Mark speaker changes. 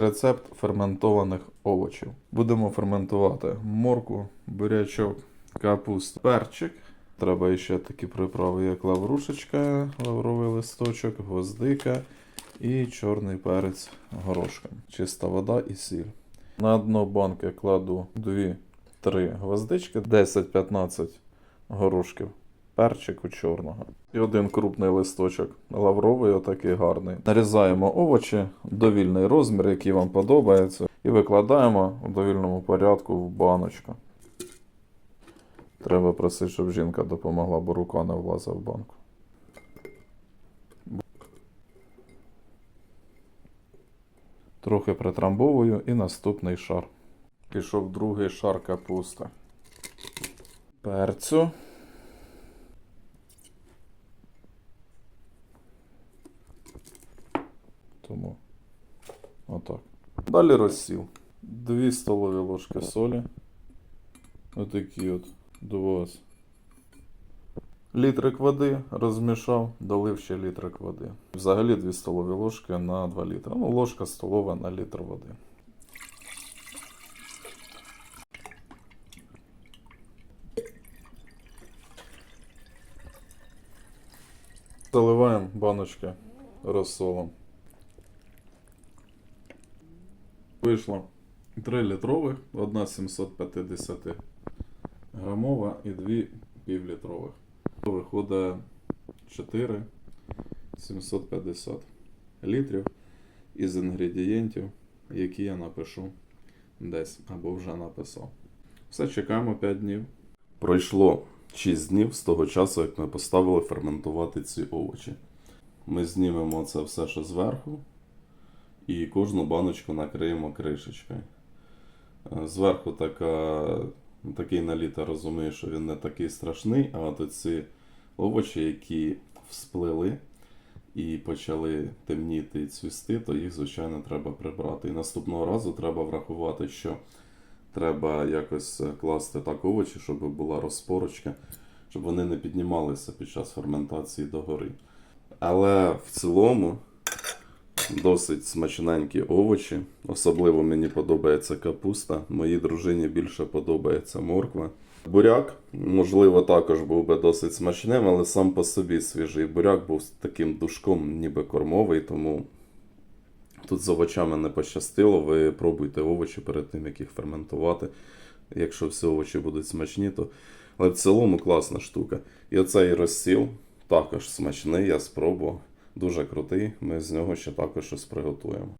Speaker 1: Рецепт ферментованих овочів. Будемо ферментувати морку, бурячок, капуст, перчик. Треба ще такі приправи, як лаврушечка, лавровий листочок, гвоздика і чорний перець горошком. Чиста вода і сіль. На дно банки кладу 2-3 гвоздички, 10-15 горошків перчику чорного. І один крупний листочок лавровий, отакий гарний. Нарізаємо овочі, довільний розмір, який вам подобається, і викладаємо у довільному порядку в баночку. Треба просити, щоб жінка допомогла, бо рука не влазить в банку. Трохи притрамбовую і наступний шар. Пішов другий шар капусти. Перцю. Тому отак. Далі розсіл. Дві столові ложки солі. Отакі от до вас. Літрик води розмішав, долив ще літрик води. Взагалі 2 столові ложки на 2 літри. Ну, ложка столова на літр води. Заливаємо баночки розсолом. Вийшло 3 літрових, одна 750 грамова і дві півлітрових. Виходить 4 750 літрів із інгредієнтів, які я напишу десь або вже написав. Все, чекаємо 5 днів. Пройшло 6 днів з того часу, як ми поставили ферментувати ці овочі. Ми знімемо це все, що зверху, і кожну баночку накриємо кришечкою. Е, Зверху така, такий наліт, я розумію, що він не такий страшний, а от ці овочі, які всплили і почали темніти і цвісти, то їх, звичайно, треба прибрати. І наступного разу треба врахувати, що треба якось е, класти так овочі, щоб була розпорочка, щоб вони не піднімалися під час ферментації догори. Але в цілому досить смачненькі овочі. Особливо мені подобається капуста. Моїй дружині більше подобається морква. Буряк, можливо, також був би досить смачним, але сам по собі свіжий буряк був таким душком, ніби кормовий, тому тут з овочами не пощастило. Ви пробуйте овочі перед тим, як їх ферментувати. Якщо всі овочі будуть смачні, то. Але в цілому класна штука. І оцей розсіл також смачний, я спробував. Дуже крутий. Ми з нього ще також щось приготуємо.